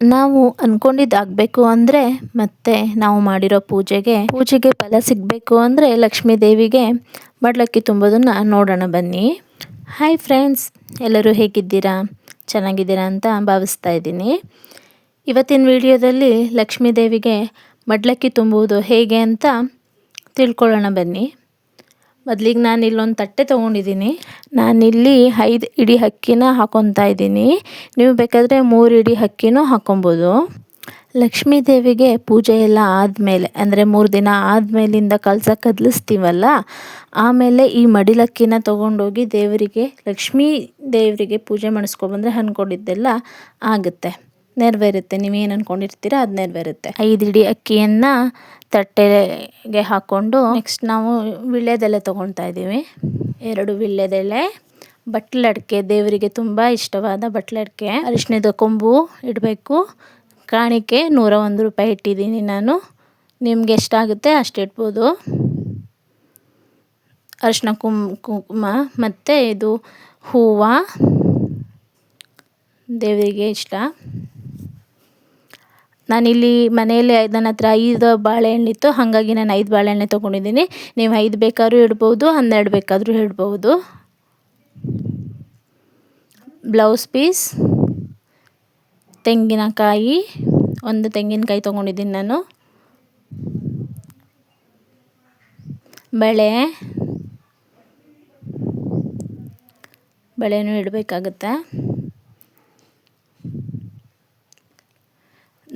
ನಾವು ಅಂದ್ಕೊಂಡಿದ್ದಾಗಬೇಕು ಅಂದರೆ ಮತ್ತೆ ನಾವು ಮಾಡಿರೋ ಪೂಜೆಗೆ ಪೂಜೆಗೆ ಫಲ ಸಿಗಬೇಕು ಅಂದರೆ ಲಕ್ಷ್ಮೀ ದೇವಿಗೆ ಮಡ್ಲಕ್ಕಿ ತುಂಬೋದನ್ನು ನೋಡೋಣ ಬನ್ನಿ. ಹಾಯ್ ಫ್ರೆಂಡ್ಸ್ ಎಲ್ಲರೂ ಹೇಗಿದ್ದೀರಾ? ಚೆನ್ನಾಗಿದ್ದೀರಾ ಅಂತ ಭಾವಿಸ್ತಾ ಇದ್ದೀನಿ. ಇವತ್ತಿನ ವಿಡಿಯೋದಲ್ಲಿ ಲಕ್ಷ್ಮೀ ದೇವಿಗೆ ಮಡ್ಲಕ್ಕಿ ತುಂಬುವುದು ಹೇಗೆ ಅಂತ ತಿಳ್ಕೊಳ್ಳೋಣ ಬನ್ನಿ. ಮೊದಲಿಗೆ ನಾನು ಇಲ್ಲೊಂದು ತಟ್ಟೆ ತೊಗೊಂಡಿದ್ದೀನಿ ನಾನಿಲ್ಲಿ ಐದು ಇಡಿ ಅಕ್ಕಿನ ಹಾಕೊತಾ ಇದ್ದೀನಿ ನೀವು ಬೇಕಾದರೆ ಮೂರು ಇಡಿ ಅಕ್ಕಿನೂ ಹಾಕೊಬೋದು. ಲಕ್ಷ್ಮೀ ದೇವಿಗೆ ಪೂಜೆ ಎಲ್ಲ ಆದಮೇಲೆ, ಅಂದರೆ ಮೂರು ದಿನ ಆದಮೇಲಿಂದ ಕಲಸ ಕದಲಿಸ್ತೀವಲ್ಲ, ಆಮೇಲೆ ಈ ಮಡಿಲಕ್ಕಿನ ತೊಗೊಂಡೋಗಿ ದೇವರಿಗೆ ಲಕ್ಷ್ಮೀ ದೇವರಿಗೆ ಪೂಜೆ ಮಾಡಿಸ್ಕೊಬಂದ್ರೆ ಅಂದ್ಕೊಂಡಿದ್ದೆಲ್ಲ ಆಗುತ್ತೆ. ನೆರವೇರುತ್ತೆ. ನೀವೇನು ಅಂದ್ಕೊಂಡಿರ್ತೀರ ಅದು ನೆರವೇರುತ್ತೆ. ಐದು ಇಡೀ ಅಕ್ಕಿಯನ್ನು ತಟ್ಟೆಗೆ ಹಾಕ್ಕೊಂಡು ನೆಕ್ಸ್ಟ್ ನಾವು ವಿಳ್ಯದೆಲೆ ತೊಗೊಳ್ತಾ ಇದ್ದೀವಿ. ಎರಡು ವೀಳ್ಯದೆಲೆ ಬಟ್ಲಡ್ಕೆ ದೇವರಿಗೆ ತುಂಬ ಇಷ್ಟವಾದ ಬಟ್ಲಡ್ಕೆ ಅರಿಶಿಣದ ಕೊಂಬು ಇಡಬೇಕು. ಕಾಣಿಕೆ ನೂರ ಒಂದು ರೂಪಾಯಿ ಇಟ್ಟಿದ್ದೀನಿ ನಾನು. ನಿಮ್ಗೆ ಎಷ್ಟಾಗುತ್ತೆ ಅಷ್ಟು ಇಡ್ಬೋದು. ಅರಿಶಿನ ಕುಂ, ಕುಂಕುಮ ಮತ್ತು ಇದು ಹೂವು. ದೇವರಿಗೆ ಇಷ್ಟ. ನಾನಿಲ್ಲಿ ಮನೆಯಲ್ಲಿ ನನ್ನ ಹತ್ರ ಐದು ಬಾಳೆಹಣ್ಣಿತ್ತು ಹಾಗಾಗಿ ನಾನು ಐದು ಬಾಳೆಹಣ್ಣೆ ತೊಗೊಂಡಿದ್ದೀನಿ. ನೀವು ಐದು ಬೇಕಾದ್ರೂ ಇಡ್ಬೋದು, ಹನ್ನೆರಡು ಬೇಕಾದರೂ ಇಡ್ಬೋದು. ಬ್ಲೌಸ್ ಪೀಸ್, ತೆಂಗಿನಕಾಯಿ, ಒಂದು ತೆಂಗಿನಕಾಯಿ ತೊಗೊಂಡಿದ್ದೀನಿ ನಾನು. ಬಳೆ, ಬಳೆನೂ ಇಡಬೇಕಾಗುತ್ತೆ.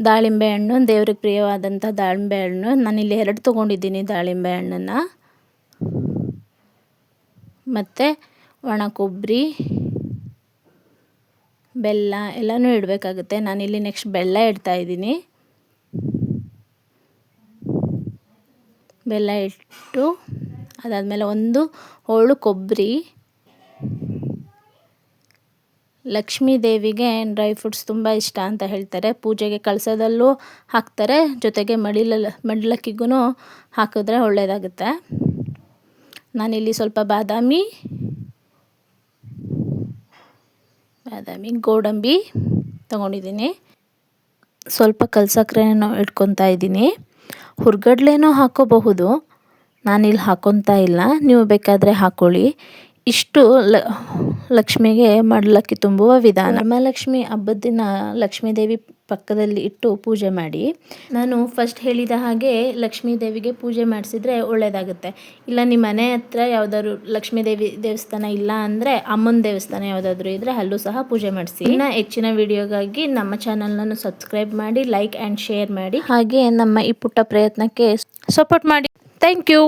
ದಾಳಿಂಬೆ ಹಣ್ಣು ದೇವ್ರಿಗೆ ಪ್ರಿಯವಾದಂಥ ದಾಳಿಂಬೆ ಹಣ್ಣು. ನಾನಿಲ್ಲಿ ಎರಡು ತೊಗೊಂಡಿದ್ದೀನಿ ದಾಳಿಂಬೆ ಹಣ್ಣನ್ನು. ಮತ್ತು ಒಣ ಕೊಬ್ಬರಿ ಬೆಲ್ಲ ಎಲ್ಲನೂ ಇಡಬೇಕಾಗುತ್ತೆ. ನಾನಿಲ್ಲಿ ನೆಕ್ಸ್ಟ್ ಬೆಲ್ಲ ಇಡ್ತಾ ಇದ್ದೀನಿ. ಬೆಲ್ಲ ಇಟ್ಟು ಅದಾದಮೇಲೆ ಒಂದು ಹೋಳು ಕೊಬ್ಬರಿ ಲಕ್ಷ್ಮೀ ದೇವಿಗೆ ಡ್ರೈ ಫ್ರೂಟ್ಸ್ ತುಂಬ ಇಷ್ಟ ಅಂತ ಹೇಳ್ತಾರೆ. ಪೂಜೆಗೆ ಕಳಸದಲ್ಲೂ ಹಾಕ್ತಾರೆ. ಜೊತೆಗೆ ಮಡಿಲಲ್ಲಿ ಮಡ್ಲಕ್ಕಿಗೂ ಹಾಕಿದ್ರೆ ಒಳ್ಳೆಯದಾಗುತ್ತೆ ನಾನಿಲ್ಲಿ ಸ್ವಲ್ಪ ಬಾದಾಮಿ ಬಾದಾಮಿ, ಗೋಡಂಬಿ ತಗೊಂಡಿದ್ದೀನಿ. ಸ್ವಲ್ಪ ಕಲ್ಸಕ್ಕರೆನೂ ಇಟ್ಕೊತಾ ಇದ್ದೀನಿ. ಹುರ್ಗಡ್ಲೇನೂ ಹಾಕೋಬಹುದು. ನಾನಿಲ್ಲಿ ಹಾಕೊತಾ ಇಲ್ಲ. ನೀವು ಬೇಕಾದರೆ ಹಾಕ್ಕೊಳ್ಳಿ ಇಷ್ಟು ಲ, ಲಕ್ಷ್ಮಿಗೆ ಮಡ್ಲಕ್ಕಿ ತುಂಬುವ ವಿಧಾನ. ವರಮಹಾಲಕ್ಷ್ಮಿ ಹಬ್ಬದ ದಿನ ಲಕ್ಷ್ಮೀ ದೇವಿ ಪಕ್ಕದಲ್ಲಿ ಇಟ್ಟು ಪೂಜೆ ಮಾಡಿ. ನಾನು ಫಸ್ಟ್ ಹೇಳಿದ ಹಾಗೆ ಲಕ್ಷ್ಮೀ ದೇವಿಗೆ ಪೂಜೆ ಮಾಡಿಸಿದ್ರೆ ಒಳ್ಳೆಯದಾಗುತ್ತೆ ಇಲ್ಲ ನಿಮ್ಮ ಮನೆ ಹತ್ರ ಯಾವುದಾದ್ರು ಲಕ್ಷ್ಮೀ ದೇವಿ ದೇವಸ್ಥಾನ ಇಲ್ಲ ಅಂದರೆ ಅಮ್ಮನ ದೇವಸ್ಥಾನ ಯಾವುದಾದ್ರೂ ಇದ್ದರೆ ಅಲ್ಲೂ ಸಹ ಪೂಜೆ ಮಾಡಿಸಿ. ಇನ್ನು ಹೆಚ್ಚಿನ ವಿಡಿಯೋಗಾಗಿ ನಮ್ಮ ಚಾನಲ್ನನ್ನು ಸಬ್ಸ್ಕ್ರೈಬ್ ಮಾಡಿ ಲೈಕ್ ಆ್ಯಂಡ್ ಶೇರ್ ಮಾಡಿ. ಹಾಗೆ ನಮ್ಮ ಈ ಪುಟ್ಟ ಪ್ರಯತ್ನಕ್ಕೆ ಸಪೋರ್ಟ್ ಮಾಡಿ. Thank you